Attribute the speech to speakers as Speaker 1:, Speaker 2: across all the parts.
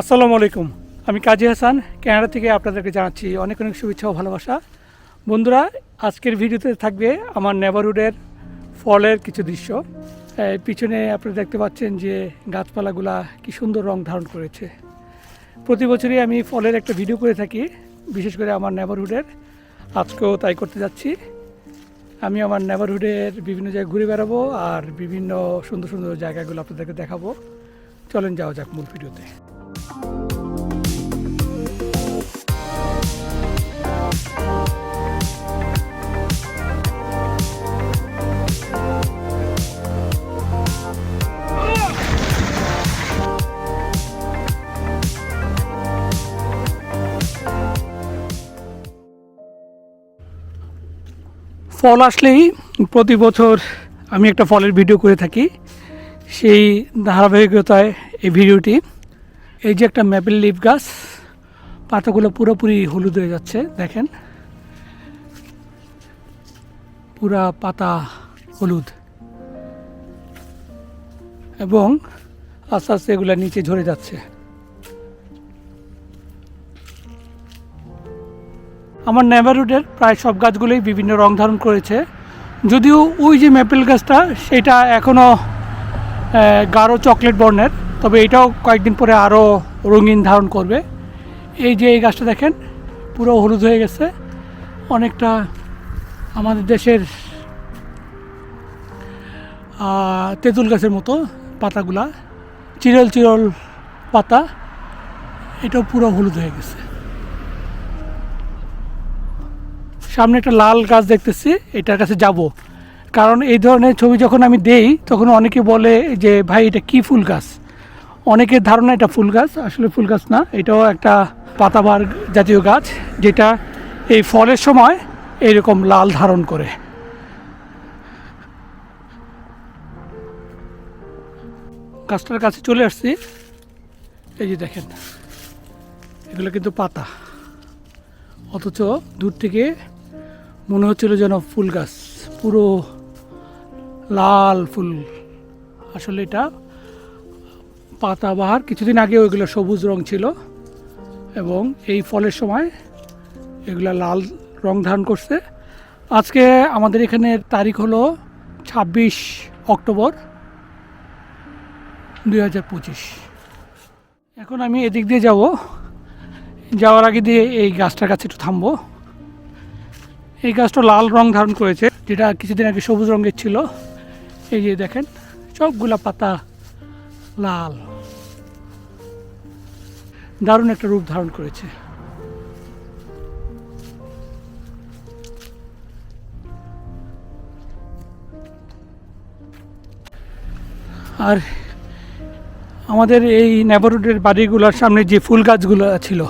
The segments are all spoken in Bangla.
Speaker 1: আসসালামু আলাইকুম। আমি কাজী হাসান কানাডা থেকে আপনাদেরকে জানাচ্ছি অনেক অনেক শুভেচ্ছা ও ভালোবাসা। বন্ধুরা, আজকের ভিডিওতে থাকবে আমার নেবারহুডের ফলের কিছু দৃশ্য। পিছনে আপনারা দেখতে পাচ্ছেন যে গাছপালাগুলা কি সুন্দর রং ধারণ করেছে। প্রতি বছরই আমি ফলের একটা ভিডিও করে থাকি, বিশেষ করে আমার নেবারহুডের। আজকেও তাই করতে যাচ্ছি। আমি আমার নেবারহুডের বিভিন্ন জায়গায় ঘুরে বেড়াবো আর বিভিন্ন সুন্দর সুন্দর জায়গাগুলো আপনাদেরকে দেখাবো। চলেন যাওয়া যাক মূল ভিডিওতে। ফল আসলেই প্রতি বছর আমি একটা ফলের ভিডিও করে থাকি। সেই ধারাবাহিকতায় এই ভিডিওটি এই যে একটা ম্যাপেল লিফ গাছ, পাতাগুলো পুরোপুরি হলুদ হয়ে যাচ্ছে, দেখেন। পুরা পাতা হলুদ। এবং আস্তে আস্তে এগুলো নিচে ঝরে যাচ্ছে। আমার নেভারহুডের প্রায় সব গাছগুলোই বিভিন্ন রং ধারণ করেছে। যদিও ওই যে ম্যাপেল গাছটা, সেটা এখনও গাঢ় চকলেট বর্ণের। তবে এটাও কয়েকদিন পরে আরও রঙিন ধারণ করবে। এই যে এই গাছটা দেখেন, পুরো হলুদ হয়ে গেছে। অনেকটা আমাদের দেশের তেঁতুল গাছের মতো পাতাগুলা, চিরল চিরল পাতা, এটাও পুরো হলুদ হয়ে গেছে। সামনে একটা লাল গাছ দেখতেছি, এটার কাছে যাব। কারণ এই ধরনের ছবি যখন আমি দেই, তখন অনেকে বলে যে, ভাই, এটা কি ফুল গাছ? অনেকের ধারণা এটা ফুল গাছ, আসলে ফুল গাছ না, এটাও একটা পাতাবার জাতীয় গাছ, যেটা এই ফলের সময় এইরকম লাল ধারণ করে। গাছটার কাছে চলে আসছি। এই যে দেখেন, এগুলো কিন্তু পাতা। অথচ দূর থেকে মনে হচ্ছিল যেন ফুল গাছ, পুরো লাল ফুল। আসলে এটা পাতাবাহার কিছুদিন আগে ওইগুলো সবুজ রং ছিল এবং এই ফলের সময় এগুলো লাল রং ধারণ করছে। আজকে আমাদের এখানে তারিখ হলো ছাব্বিশ অক্টোবর দুই হাজার পঁচিশ। এখন আমি এদিক দিয়ে যাব। যাওয়ার আগে দিয়ে এই গাছটার কাছে একটু থামবো। এই গাছটা লাল রং ধারণ করেছে, যেটা কিছুদিন আগে সবুজ রঙের ছিল। এই যে দেখেন, সবগুলা পাতা লাল। দারুণ একটা রূপ ধারণ করেছে। আর আমাদের এই নেবারহুডের বাড়িগুলোর সামনে যে ফুল গাছগুলো ছিল,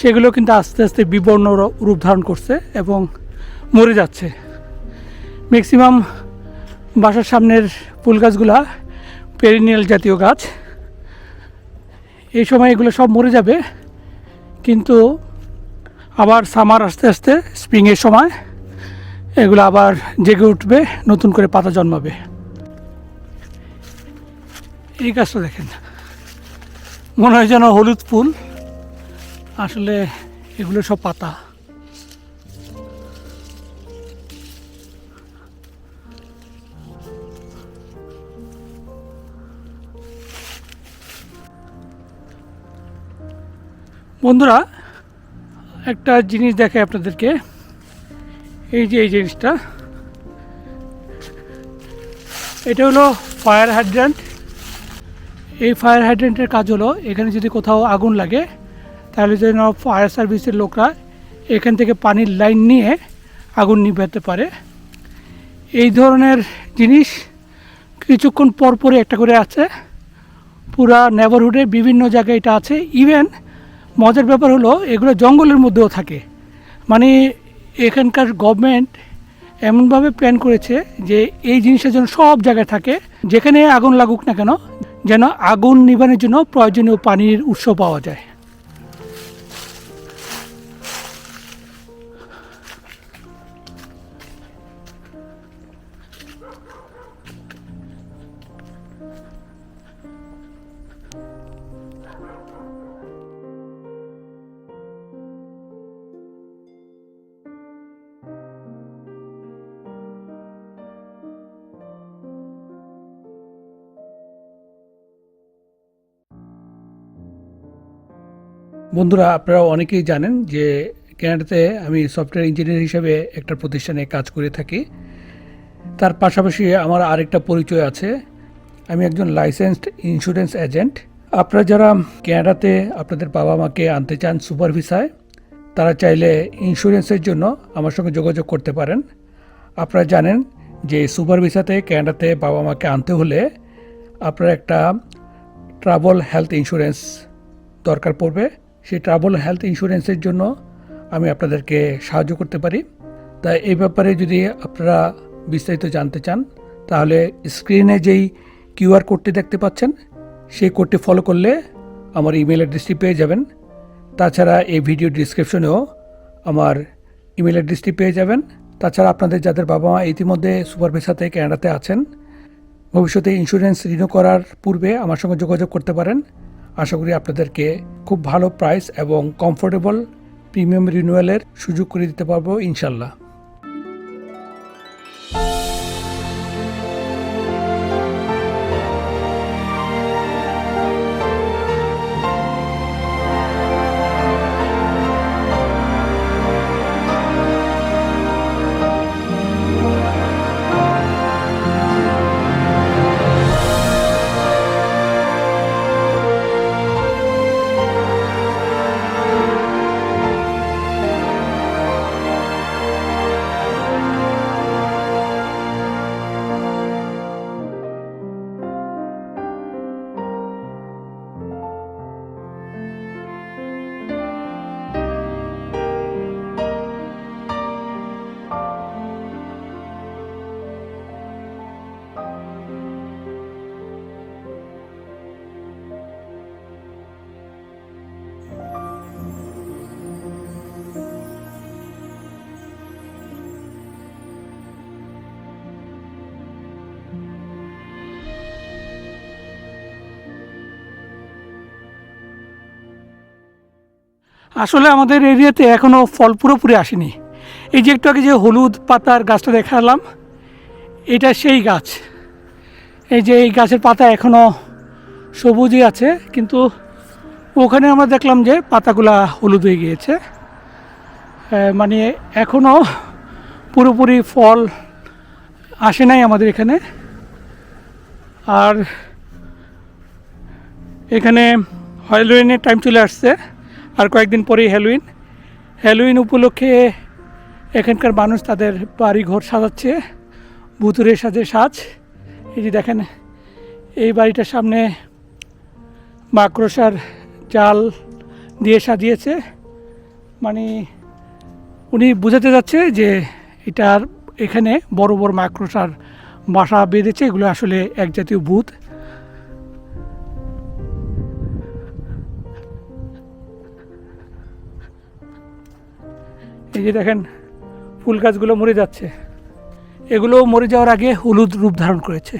Speaker 1: সেগুলো কিন্তু আস্তে আস্তে বিবর্ণ রূপ ধারণ করছে এবং মরে যাচ্ছে। ম্যাক্সিমাম বাসার সামনের ফুল গাছগুলা পেরিনিয়াল জাতীয় গাছ। এই সময় এগুলো সব মরে যাবে। কিন্তু আবার সামার আস্তে আস্তে স্প্রিংয়ের সময় এগুলো আবার জেগে উঠবে, নতুন করে পাতা জন্মাবে। এই গাছটা দেখেন। মনে হয় যেন হলুদ ফুল। আসলে এগুলো সব পাতা। বন্ধুরা, একটা জিনিস দেখে আপনাদেরকে। এই যে এই জিনিসটা। এটা হলো ফায়ার হাইড্রান্ট এই ফায়ার হাইড্রেন্টের কাজ হলো, এখানে যদি কোথাও আগুন লাগে, তাহলে যেন ফায়ার সার্ভিসের লোকরা এখান থেকে পানির লাইন নিয়ে আগুন নিভাতে পারে। এই ধরনের জিনিস কিছুক্ষণ পর পরে একটা করে আছে। পুরা নেবারহুডে বিভিন্ন জায়গায় এটা আছে। ইভেন মজার ব্যাপার হলো, এগুলো জঙ্গলের মধ্যেও থাকে। মানে এখানকার গভর্নমেন্ট এমনভাবে প্ল্যান করেছে যে, এই জিনিসটা যেন সব জায়গায় থাকে, যেখানে আগুন লাগুক না কেন, যেন আগুন নিবানের জন্য প্রয়োজনীয় পানির উৎস পাওয়া যায়। বন্ধুরা আপনারা অনেকেই জানেন যে ক্যানাডাতে আমি সফটওয়্যার ইঞ্জিনিয়ার হিসেবে একটা প্রতিষ্ঠানে কাজ করে থাকি। তার পাশাপাশি আমার আরেকটা পরিচয় আছে। আমি একজন লাইসেন্সড ইন্স্যুরেন্স এজেন্ট আপনারা যারা ক্যানাডাতে আপনাদের বাবা মাকে আনতে চান সুপার ভিসায় তারা চাইলে ইন্স্যুরেন্সের জন্য আমার সঙ্গে যোগাযোগ করতে পারেন। আপনারা জানেন যে সুপার ভিসাতে ক্যানাডাতে বাবা মাকে আনতে হলে আপনার একটা ট্রাভেল হেলথ ইন্স্যুরেন্স দরকার পড়বে। সেই ট্রাভেল হেলথ ইন্স্যুরেন্সের জন্য আমি আপনাদেরকে সাহায্য করতে পারি। তাই এই ব্যাপারে যদি আপনারা বিস্তারিত জানতে চান, তাহলে স্ক্রিনে যেই কিউআর কোডটি দেখতে পাচ্ছেন, সেই কোডটি ফলো করলে আমার ইমেল অ্যাড্রেসটি পেয়ে যাবেন। তাছাড়া এই ভিডিও ডিসক্রিপশনেও আমার ইমেল অ্যাড্রেসটি পেয়ে যাবেন। তাছাড়া আপনাদের যাদের বাবা মা ইতিমধ্যে সুপারভিসাতে ক্যানাডাতে আছেন, ভবিষ্যতে ইন্স্যুরেন্স রিনিউ করার পূর্বে আমার সঙ্গে যোগাযোগ করতে পারেন। আশা করি আপনাদেরকে খুব ভালো প্রাইস এবং কমফোর্টেবল প্রিমিয়াম রিনুয়ালের সুযোগ করে দিতে পারব ইনশাল্লাহ আসলে আমাদের এরিয়াতে এখনও ফল পুরোপুরি আসেনি। এই যে একটু আগে যে হলুদ পাতার গাছটা দেখালাম, এটা সেই গাছ। এই যে এই গাছের পাতা এখনও সবুজই আছে, কিন্তু ওখানে আমরা দেখলাম যে পাতাগুলা হলুদ হয়ে গিয়েছে। মানে এখনও পুরোপুরি ফল আসে নাই আমাদের এখানে। আর এখানে হ্যালোইনের টাইম চলে আসছে। আর কয়েকদিন পরেই হ্যালোইন হ্যালোইন উপলক্ষে এখানকার মানুষ তাদের বাড়ি ঘর সাজাচ্ছে ভুতুরের সাজে সাজ। এই যে দেখেন, এই বাড়িটার সামনে মাকড়সার জাল দিয়ে সাজিয়েছে। মানে উনি বোঝাতে যাচ্ছে যে এটার এখানে বড় বড় মাকড়সার বাসা বেঁধেছে, এগুলো আসলে এক জাতীয় ভূত। এই যে দেখেন, ফুল গাছগুলো মরে যাচ্ছে। এগুলো মরে যাওয়ার আগে হলুদ রূপ ধারণ করেছে।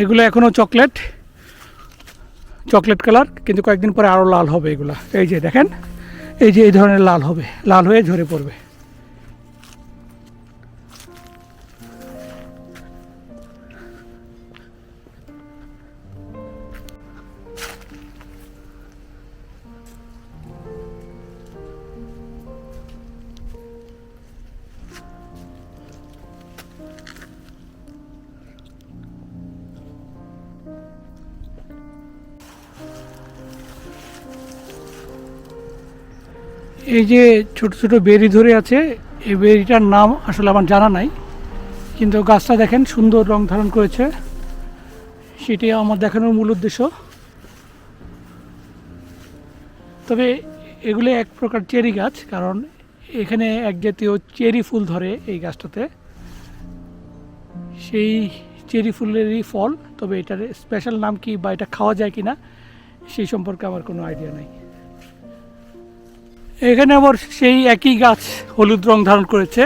Speaker 1: এগুলো এখনও চকলেট চকলেট কালার, কিন্তু কয়েকদিন পরে আরও লাল হবে এগুলা। এই যে দেখেন, এই যে এই ধরনের লাল হবে, লাল হয়ে ঝরে পড়বে। এই যে ছোট ছোট বেরি ধরে আছে, এই বেরিটার নাম আসলে আমার জানা নাই, কিন্তু গাছটা দেখেন সুন্দর রং ধারণ করেছে। সেটি আমার দেখানোর মূল উদ্দেশ্য। তবে এগুলো এক প্রকার চেরি গাছ, কারণ এখানে এক জাতীয় চেরি ফুল ধরে এই গাছটাতে। সেই চেরি ফুলেরই ফল, তবে এটার স্পেশাল নাম কি বা এটা খাওয়া যায় কিনা, সেই সম্পর্কে আমার কোনো আইডিয়া নাই। এখানে আবার সেই একই গাছ হলুদ রং ধারণ করেছে।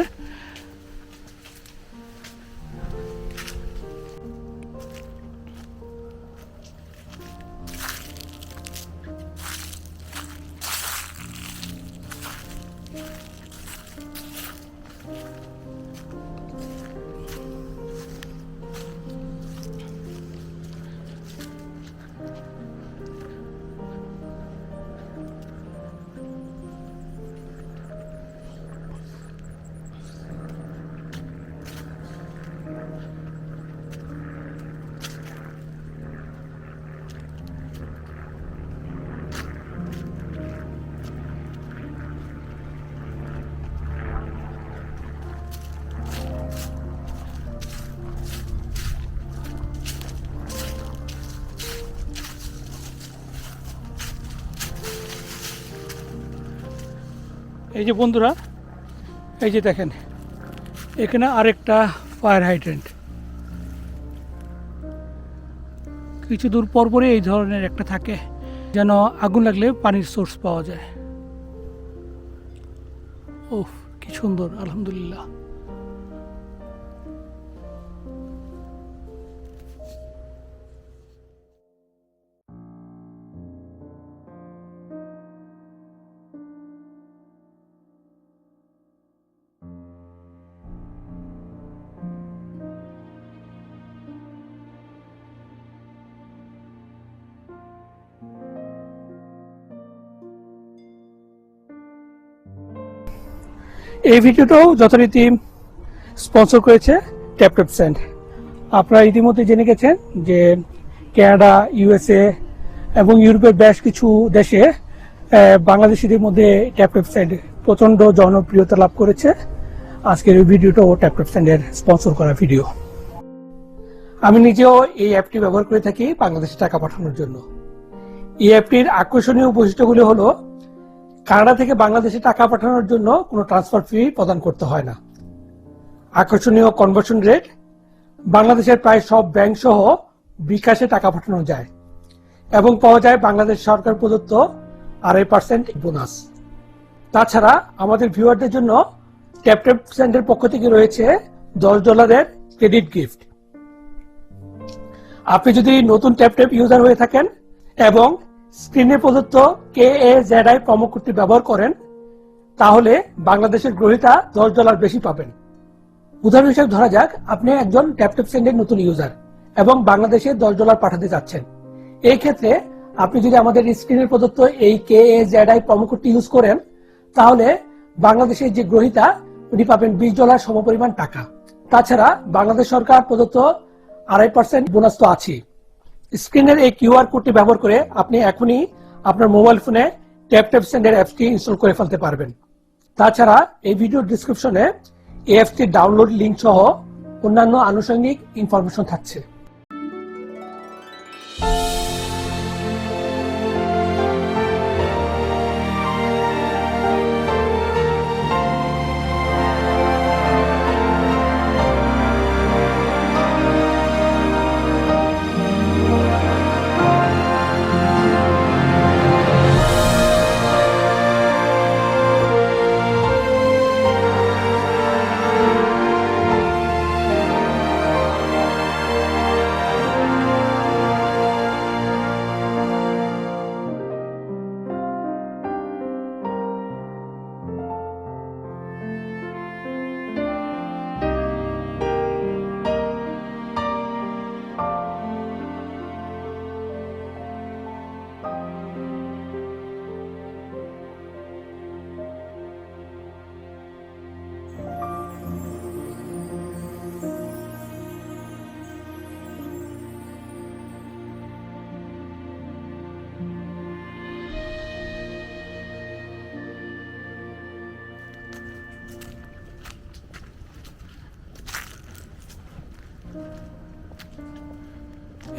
Speaker 1: যে বন্ধুরা, এই যে দেখেন, এখানে আরেকটা ফায়ার হাইড্রেন্ট কিছু দূর পর পরে এই ধরনের একটা থাকে, যেন আগুন লাগলে পানির সোর্স পাওয়া যায়। ও কি সুন্দর, আলহামদুলিল্লাহ। এই ভিডিওটাও যথারীতি স্পন্সর করেছে ট্যাপটপ স্যান্ড আপনারা ইতিমধ্যে জেনে গেছেন যে কানাডা, ইউএসএ এবং ইউরোপের বেশ কিছু দেশে বাংলাদেশিদের মধ্যে ট্যাপটপ স্যান্ড প্রচণ্ড জনপ্রিয়তা লাভ করেছে। আজকের এই ভিডিওটাও ট্যাপটপ স্যান্ডের স্পন্সর করা ভিডিও। আমি নিজেও এই অ্যাপটি ব্যবহার করে থাকি বাংলাদেশে টাকা পাঠানোর জন্য। এই অ্যাপটির আকর্ষণীয় বৈশিষ্ট্যগুলি হলো কানাডা থেকে বাংলাদেশে টাকা পাঠানোর জন্য কোনো ট্রান্সফার ফি প্রদান করতে হয় না। আকর্ষণীয় কনভার্সন রেট বাংলাদেশের প্রায় সব ব্যাংক সহ বিকাশে টাকা পাঠানো যায় এবং পাওয়া যায় বাংলাদেশ সরকার প্রদত্ত আড়াই পার্সেন্ট বোনাস তাছাড়া আমাদের ভিউয়ারদের জন্য ট্যাপট্যাপ সেন্টের পক্ষ থেকে রয়েছে দশ ডলারের ক্রেডিট গিফট আপনি যদি নতুন ট্যাপট্যাপ ইউজার হয়ে থাকেন এবং স্ক্রিনে প্রদত্ত K A Z I promo কোডটি ব্যবহার করেন, তাহলে বাংলাদেশের গ্রহীতা দশ ডলার বেশি পাবেন। উদাহরণ হিসেবে ধরা যাক, আপনি একজন ট্যাপটপ সেন্ডের নতুন ইউজার এবং বাংলাদেশে দশ ডলার পাঠাতে যাচ্ছেন। এই ক্ষেত্রে আপনি যদি আমাদের স্ক্রিনে প্রদত্ত এই K A Z I promo কোডটি ইউজ করেন, তাহলে বাংলাদেশের যে গ্রহীতা, উনি পাবেন বিশ ডলার সমপরিমাণ টাকা। তাছাড়া বাংলাদেশ সরকার প্রদত্ত আড়াই পার্সেন্ট বোনাস তো আছেই। স্ক্রিনের এই কিউআর কোডটি ব্যবহার করে আপনি এখনই আপনার মোবাইল ফোনে ট্যাপ ট্যাপ সেন্ডের অ্যাপটি ইনস্টল করে ফেলতে পারবেন। তাছাড়া এই ভিডিও ডিসক্রিপশনে এই অ্যাপটির ডাউনলোড লিঙ্ক সহ অন্যান্য আনুষঙ্গিক ইনফরমেশন থাকছে।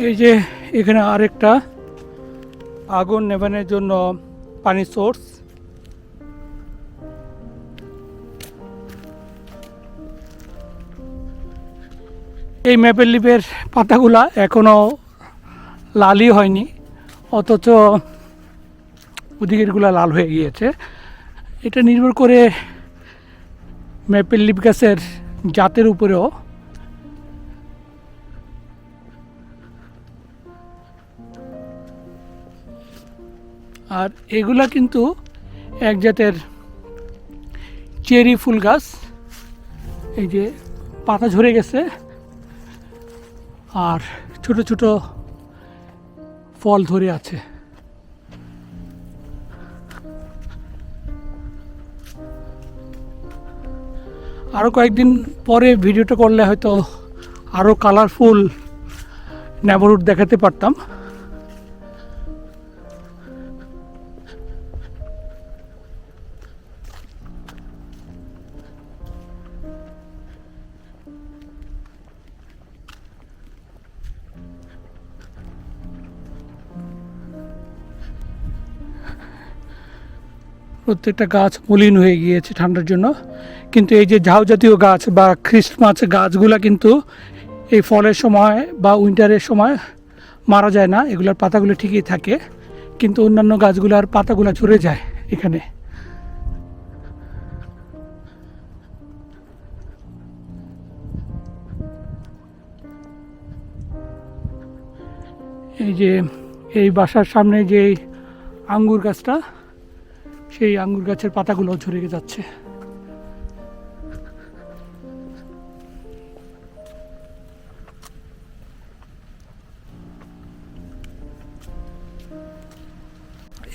Speaker 1: এই যে এখানে আরেকটা আগুন নেভানোর জন্য পানির সোর্স। এই ম্যাপের লিপের পাতাগুলা এখনও লালই হয়নি, অথচ ওদিকেরগুলা লাল হয়ে গিয়েছে। এটা নির্ভর করে ম্যাপের লিপ গাছের জাতের উপরেও আর এগুলা কিন্তু এক জাতের চেরি ফুল গাছ। এই যে পাতা ঝরে গেছে। আর ছোট ছোট ফল ধরে আছে। আরও কয়েকদিন পরে ভিডিওটা করলে হয়তো আরও কালারফুল নেবরুট দেখাতে পারতাম। প্রত্যেকটা গাছ মলিন হয়ে গিয়েছে ঠান্ডার জন্য। কিন্তু এই যে ঝাউ জাতীয় গাছ বা খ্রিস্টমাস গাছগুলা কিন্তু এই ফলের সময় বা উইন্টারের সময় মারা যায় না, এগুলোর পাতাগুলো ঠিকই থাকে। কিন্তু অন্যান্য গাছগুলোর পাতাগুলো ঝরে যায় এখানে। এই যে এই বাসার সামনে যে আঙ্গুর গাছটা সেই আঙ্গুর গাছের পাতাগুলো ঝরে যাচ্ছে।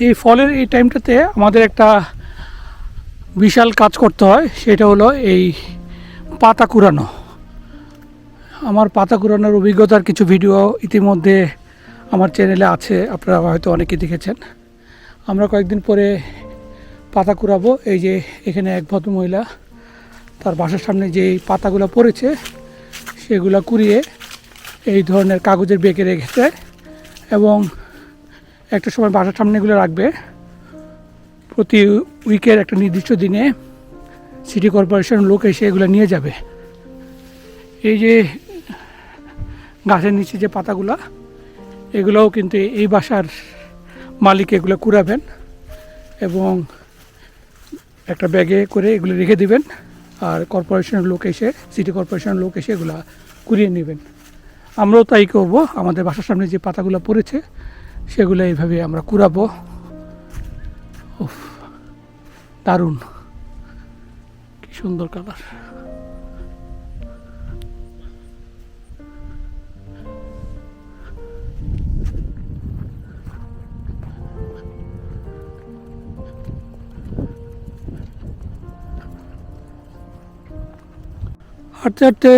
Speaker 1: এই ফলের এই টাইমটাতে আমাদের একটা বিশাল কাজ করতে হয়, সেটা হলো এই পাতা কুড়ানো। আমার পাতা কুড়ানোর অভিজ্ঞতার কিছু ভিডিও ইতিমধ্যে আমার চ্যানেলে আছে, আপনারা হয়তো অনেকে দেখেছেন। আমরা কয়েকদিন পরে পাতা কুড়াবো। এই যে এখানে এক ভদ্রমহিলা, তার বাসার সামনে যে পাতাগুলো পড়েছে, সেগুলো কুড়িয়ে এই ধরনের কাগজের বেঁকে রেখেছে এবং একটা সময় বাসার সামনে এগুলো রাখবে। প্রতি উইকের একটা নির্দিষ্ট দিনে সিটি কর্পোরেশন লোক এসে এগুলো নিয়ে যাবে। এই যে গাছের নিচে যে পাতাগুলা, এগুলোও কিন্তু এই বাসার মালিক এগুলো কুড়াবেন এবং একটা ব্যাগে করে এগুলো রেখে দিবেন আর কর্পোরেশনের লোক এসে সিটি কর্পোরেশনের লোক এসে এগুলো কুড়িয়ে নেবেন। আমরাও তাই করব। আমাদের বাসার সামনে যে পাতাগুলো পড়েছে, সেগুলো এইভাবে আমরা কুড়াবো। দারুণ। কি সুন্দর কালার হাঁটতে হাঁটতে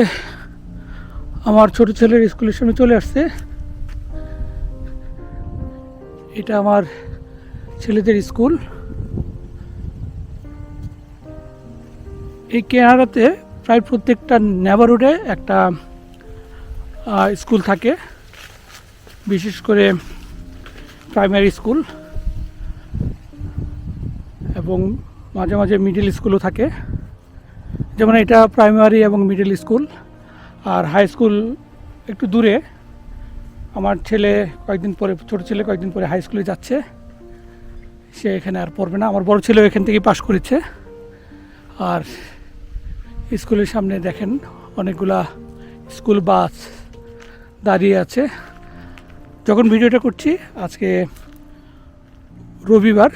Speaker 1: আমার ছোট ছেলের স্কুলের সামনে চলে আসছে। এটা আমার ছেলেদের স্কুল। এই কেনাডাতে প্রায় প্রত্যেকটা নেবারহুডে একটা স্কুল থাকে। বিশেষ করে প্রাইমারি স্কুল এবং মাঝে মাঝে মিডিল স্কুলও থাকে। যেমন এটা প্রাইমারি এবং মিডল স্কুল আর হাই স্কুল একটু দূরে। আমার ছেলে কয়েকদিন পরে, ছোট ছেলে কয়েকদিন পরে হাই স্কুলে যাচ্ছে। সে এখানে আর পড়বে না। আমার বড় ছেলেও এখান থেকেই পাশ করেছে। আর স্কুলের সামনে দেখেন অনেকগুলা স্কুল বাস দাঁড়িয়ে আছে। যখন ভিডিওটা করছি, আজকে রবিবার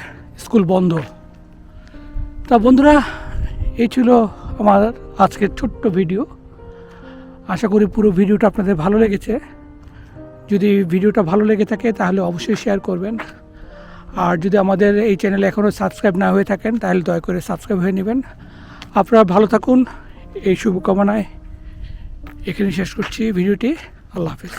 Speaker 1: স্কুল বন্ধ। তা বন্ধুরা, এই ছিল আমার আজকের ছোট্ট ভিডিও। আশা করি পুরো ভিডিওটা আপনাদের ভালো লেগেছে। যদি ভিডিওটা ভালো লেগে থাকে, তাহলে অবশ্যই শেয়ার করবেন। আর যদি আমাদের এই চ্যানেলে এখনও সাবস্ক্রাইব না হয়ে থাকেন, তাহলে দয়া করে সাবস্ক্রাইব হয়ে নেবেন। আপনারা ভালো থাকুন, এই শুভকামনায় এখানে শেষ করছি ভিডিওটি। আল্লাহ হাফিজ।